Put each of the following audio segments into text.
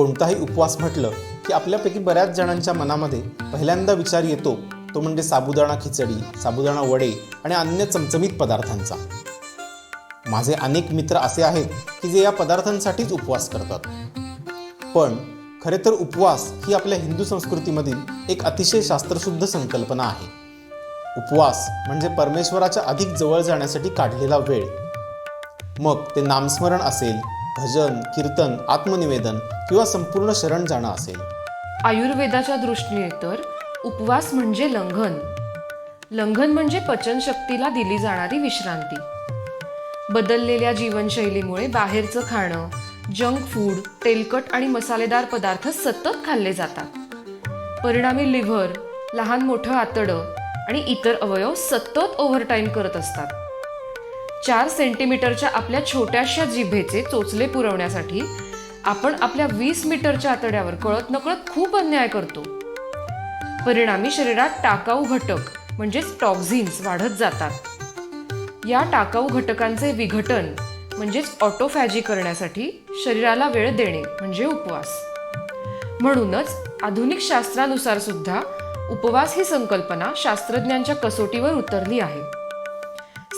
कोणताही उपवास म्हटलं की आपल्यापैकी बऱ्याच जणांच्या मनामध्ये पहिल्यांदा विचार येतो तो म्हणजे साबुदाणा खिचडी साबुदाणा वडे आणि अन्य चमचमीत पदार्थांचा. माझे अनेक मित्र असे आहेत की जे या पदार्थांसाठीच उपवास करतात. पण खरे तर उपवास ही आपल्या हिंदू संस्कृतीमधील एक अतिशय शास्त्रशुद्ध संकल्पना आहे. उपवास म्हणजे परमेश्वराच्या अधिक जवळ जाण्यासाठी काढलेला वेळ. मग ते नामस्मरण असेल भजन कीर्तन आत्मनिवेदन किंवा संपूर्ण शरण जाणं असेल. आयुर्वेदाच्या दृष्टीने तर उपवास म्हणजे लंघन. लंघन म्हणजे पचनशक्तीला दिली जाणारी विश्रांती. बदललेल्या जीवनशैलीमुळे बाहेरचं खाणं जंक फूड तेलकट आणि मसालेदार पदार्थ सतत खाल्ले जातात. परिणामी लिव्हर लहान मोठं आतडं आणि इतर अवयव सतत ओव्हरटाईम करत असतात. चार सेंटीमीटरच्या आपल्या छोट्याशा जिभेचे चोचले पुरवण्यासाठी आपण आपल्या वीस मीटरच्या आतड्यावर कळत नकळत खूप अन्याय करतो. परिणामी शरीरात टाकाऊ घटक म्हणजेच टॉक्झिन्स वाढत जातात. या टाकाऊ घटकांचे विघटन म्हणजेच ऑटोफॅजी करण्यासाठी शरीराला वेळ देणे म्हणजे उपवास. म्हणूनच आधुनिक शास्त्रानुसार सुद्धा उपवास ही संकल्पना शास्त्रज्ञांच्या कसोटीवर उतरली आहे.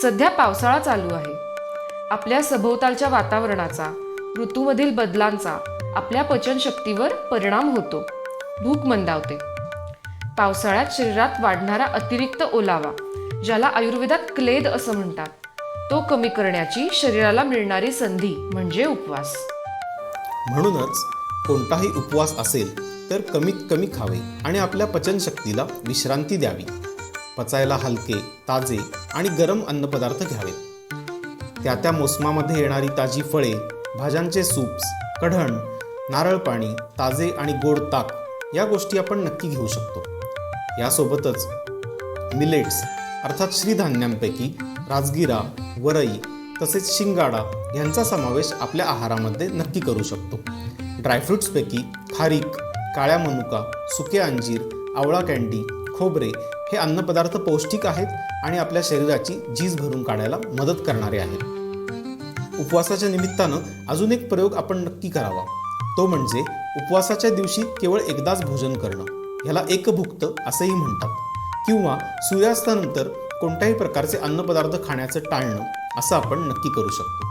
सध्या पावसाळा चालू आहे. आपल्या सभोवतालच्या वातावरणाचा ऋतूमधील बदलांचा आपल्या पचनशक्तीवर परिणाम होतो. भूक मंदावते. पावसाळ्यात शरीरात वाढणारा अतिरिक्त ओलावा ज्याला आयुर्वेदात क्लेद असं म्हणतात तो कमी करण्याची शरीराला मिळणारी संधी म्हणजे उपवास. म्हणूनच कोणताही उपवास असेल तर कमीत कमी खावे आणि आपल्या पचनशक्तीला विश्रांती द्यावी. पचायला हलके ताजे आणि गरम अन्नपदार्थ घ्यावेत. त्या त्या मोसमामध्ये येणारी ताजी फळे भाज्यांचे सूप्स कढण नारळ पाणी ताजे आणि गोड ताक या गोष्टी आपण नक्की घेऊ शकतो. यासोबतच मिलेट्स अर्थात श्रीधान्यांपैकी राजगिरा वरई तसेच शिंगाडा यांचा समावेश आपल्या आहारामध्ये नक्की करू शकतो. ड्रायफ्रुट्सपैकी खारीक काळ्या मनुका सुके अंजीर आवळा कँडी खोबरे हे अन्नपदार्थ पौष्टिक आहेत आणि आपल्या शरीराची झीज भरून काढायला मदत करणारे आहेत. उपवासाच्या निमित्तानं अजून एक प्रयोग आपण नक्की करावा. तो म्हणजे उपवासाच्या दिवशी केवळ एकदाच भोजन करणं. ह्याला एकभुक्त असंही म्हणतात. किंवा सूर्यास्तानंतर कोणत्याही प्रकारचे अन्नपदार्थ खाण्याचं टाळणं असं आपण नक्की करू शकतो.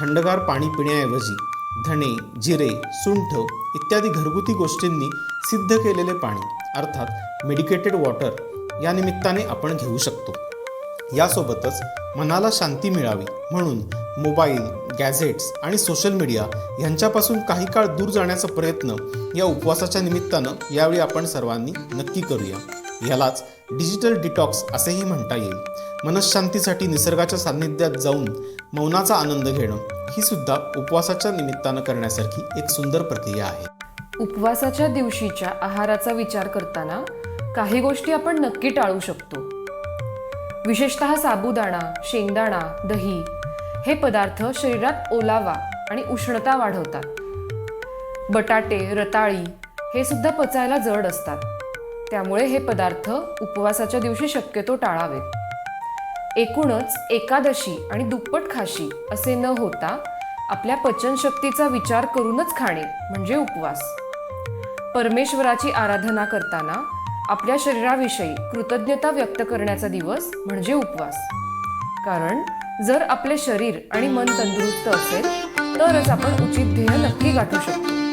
थंडगार पाणी पिण्याऐवजी धणे जिरे सुंठ इत्यादी घरगुती गोष्टींनी सिद्ध केलेले पाणी अर्थात मेडिकेटेड वॉटर या निमित्ताने आपण घेऊ शकतो. यासोबतच मनाला शांती मिळावी म्हणून मोबाईल गॅझेट्स आणि सोशल मीडिया यांच्यापासून काही काळ दूर जाण्याचा प्रयत्न या उपवासाच्या निमित्तानं यावेळी आपण सर्वांनी नक्की करूया. यालाच डिजिटल डिटॉक्स असेही म्हणता येईल. मनशांतीसाठी निसर्गाच्या सान्निध्यात जाऊन मौनाचा आनंद घेणं ही सुद्धा उपवासाच्या निमित्तानं करण्यासारखी एक सुंदर प्रक्रिया आहे. उपवासाच्या दिवशीच्या आहाराचा विचार करताना काही गोष्टी आपण नक्की टाळू शकतो. विशेषतः साबुदाणा शेंगदाणा दही हे पदार्थ शरीरात ओलावा आणि उष्णता वाढवतात. बटाटे रताळी हे सुद्धा पचायला जड असतात. त्यामुळे हे पदार्थ उपवासाच्या दिवशी शक्यतो टाळावेत. एकूणच एकादशी आणि दुप्पट खाशी असे न होता आपल्या पचनशक्तीचा विचार करूनच खाणे म्हणजे उपवास. परमेश्वराची आराधना करताना आपल्या शरीराविषयी कृतज्ञता व्यक्त करण्याचा दिवस म्हणजे उपवास. कारण जर आपले शरीर आणि मन तंदुरुस्त असेल तरच आपण उचित ध्येय नक्की गाठू शकतो.